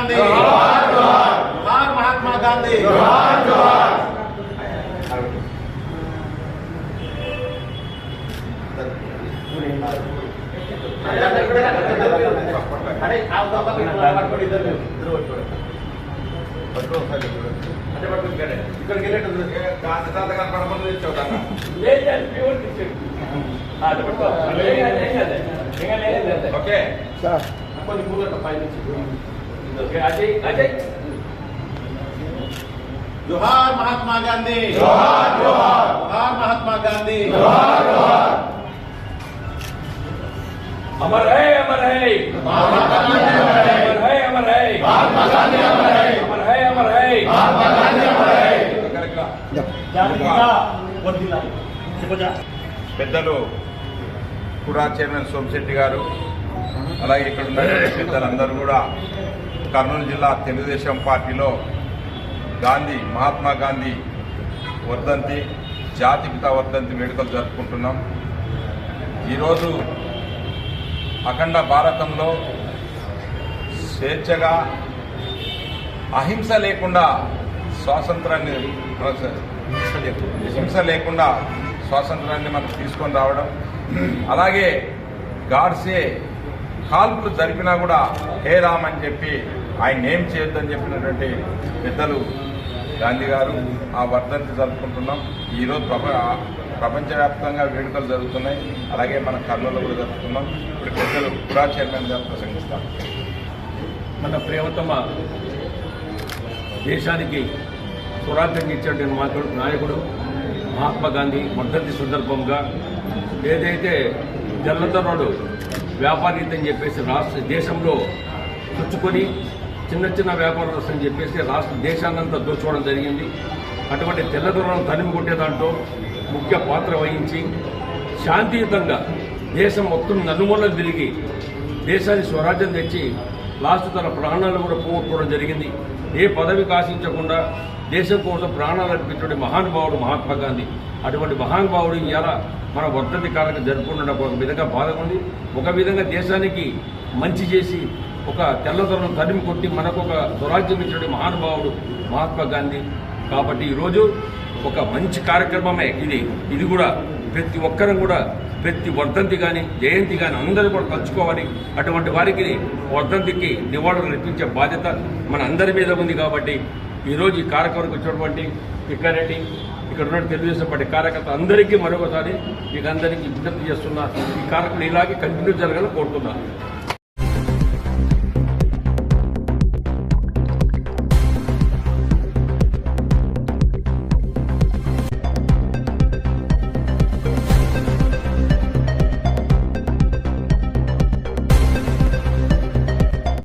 గాంధీ అరే ఆ దొంగ పట్టుకోండి ఇద్దరు మీరు. ఇద్దరు పట్టుకోండి. అంటే పట్టుకోండి ఇక్కడే. ఇక్కడికి వెళ్ళేటప్పుడు లేదు, లేదు, మీ ఊరికి ఇచ్చేయండి. ఆ, అట్లా పట్టుకో. ఏం కాదు, ఏం కాదు. ఏం కాదు, ఏం కాదు. ఓకే కొన్ని పూలట పైనుంచి. ఓకే, అజయ్ అజయ్ జోహార్ మహాత్మా గాంధీ జోహార్ జోహార్ జోహార్ మహాత్మా గాంధీ జోహార్ జోహార్ अमर है अमर है अमर है अमर है अमर है अमर है పెద్దలు కూడా చైర్మన్ సోమశెట్టి గారు అలాగే ఇక్కడ ఉన్న పెద్దలందరూ కూడా కర్నూలు జిల్లా తెలుగుదేశం పార్టీలో గాంధీ మహాత్మా గాంధీ వర్ధంతి జాతిపిత వర్ధంతి వేడుకలు జరుపుకుంటున్నాం. ఈరోజు అఖండ భారతంలో స్వేచ్ఛగా అహింస లేకుండా స్వాతంత్రాన్ని హింస లేకుండా స్వాతంత్రాన్ని మనం తీసుకొని రావడం. అలాగే గాడ్సే కాల్పులు జరిపినా కూడా హే రామ్ అని చెప్పి ఆయన ఏం చేయొద్దని చెప్పినటువంటి పెద్దలు గాంధీ గారు ఆ వర్ధంతి జరుపుకుంటున్నాం. ఈరోజు ప్రప ప్రపంచవ్యాప్తంగా వేడుకలు జరుగుతున్నాయి. అలాగే మన కర్నూలు కూడా జరుపుతున్నాం ఇప్పుడు పెద్దలు పురా చైర్మన్ గారు ప్రసంగిస్తారు. మన ప్రియతమ దేశానికి స్వరాజ్యం ఇచ్చేటువంటి మాకు నాయకుడు మహాత్మా గాంధీ వర్ధంతి సందర్భంగా ఏదైతే జల్లధరుడు వ్యాపారీతని చెప్పేసి రాష్ట్ర దేశంలో పుచ్చుకొని చిన్న చిన్న వ్యాపారస్తులు అని చెప్పేసి రాష్ట్ర దేశాన్నంతా దోచుకోవడం జరిగింది. అటువంటి తెల్లదొరలను తనిమి కొట్టే దాంట్లో ముఖ్య పాత్ర వహించి శాంతియుతంగా దేశం మొత్తం నలుమూలలు తిరిగి దేశాన్ని స్వరాజ్యం తెచ్చి లాస్ట్ తన ప్రాణాలు కూడా పోగొట్టుకోవడం జరిగింది. ఏ పదవి ఆశించకుండా దేశం కోసం ప్రాణాలు అర్పించే మహానుభావుడు మహాత్మా గాంధీ. అటువంటి మహానుభావుడు ఇలా మన వర్ధంతి కాలంగా జరుపుకుంటున్న ఒక విధంగా బాధగా ఉంది ఒక విధంగా దేశానికి మంచి చేసి ఒక తెల్లదొరను తరిమి కొట్టి మనకు ఒక స్వరాజ్యం ఇచ్చిన మహానుభావుడు మహాత్మా గాంధీ. కాబట్టి ఈరోజు ఒక మంచి కార్యక్రమమే ఇది. ఇది కూడా ప్రతి ఒక్కరం కూడా ప్రతి వర్ధంతి కానీ జయంతి కానీ అందరూ కూడా తలుచుకోవాలి అటువంటి వారికి వర్ధంతికి నివాళులు అర్పించే బాధ్యత మన అందరి మీద ఉంది కాబట్టి ఈరోజు ఈ కార్యక్రమానికి వచ్చినటువంటి తిక్కారెడ్డి ఇక్కడ ఉన్న తెలుగుదేశం పార్టీ కార్యకర్త అందరికీ మరొకసారి మీకు అందరికీ విజ్ఞప్తి చేస్తున్నా ఈ కార్యక్రమం ఇలాగే కంటిన్యూ జరగాలని కోరుతున్నాను.